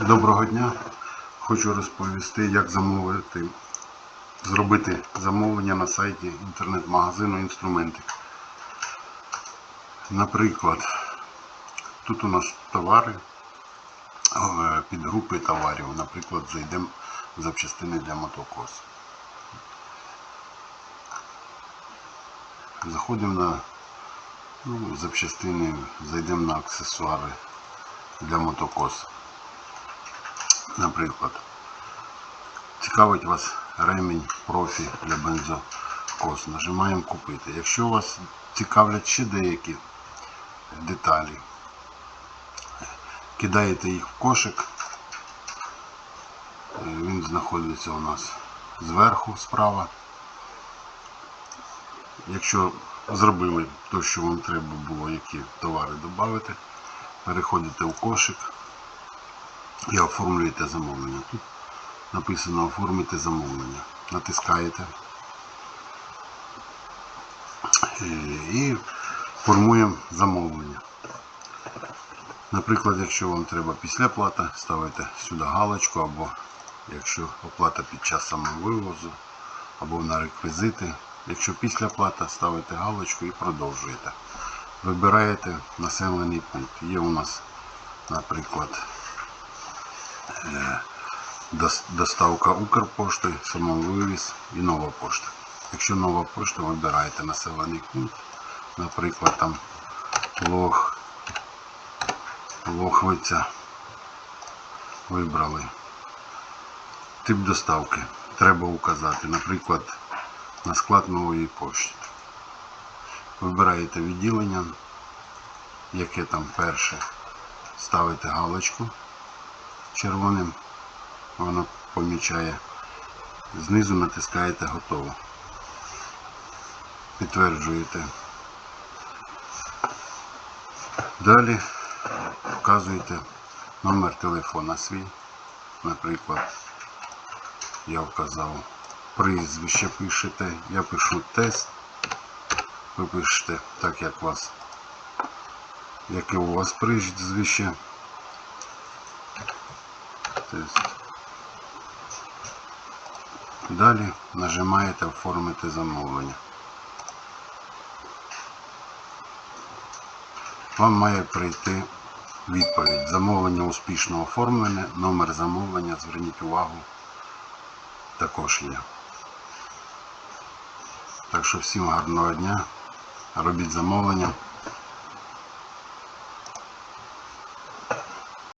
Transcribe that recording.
Доброго дня. Хочу розповісти, як замовити, зробити замовлення на сайті інтернет-магазину інструменти. Наприклад, тут у нас товари, е, підгрупи товарів. Наприклад, зайдемо в запчастини для мотокос. Заходимо на ну, запчастини, зайдемо на аксесуари для мотокос. Наприклад, цікавить вас ремінь профі для бензокос. Нажимаємо купити. Якщо вас цікавлять ще деякі деталі, кидаєте їх в кошик. Е, Він знаходиться у нас зверху справа. Якщо зробили те, що вам треба було, які товари додати, переходите в кошик і оформлюєте замовлення. Тут написано оформити замовлення. Натискаєте Е, і формуємо замовлення. Наприклад, якщо вам треба післяплата, ставите сюди галочку, або якщо оплата під час самовивозу, або на реквізити. Якщо післяплата, ставите галочку і продовжуєте. Вибираєте населений пункт. Є у нас, наприклад, доставка Укрпошти, самовивіз і нова пошта. Якщо нова пошта, вибираєте населений пункт, наприклад, там Лох, Лохвиця. Вибрали. Тип доставки. Треба указати, наприклад, на склад нової пошти. Вибираєте відділення, яке там перше. Ставите галочку червоним, воно помічає. Знизу натискаєте готово. Підтверджуєте. Далі вказуєте номер телефона свій. Наприклад, я вказав прізвище пишете, я пишу тест. Ви пишете так, як вас, яке у вас прізвище. Тест. Далі нажимаєте оформити замовлення. Вам має прийти відповідь. Замовлення успішно оформлене, номер замовлення, зверніть увагу, також є. Так що всім гарного дня, робіть замовлення.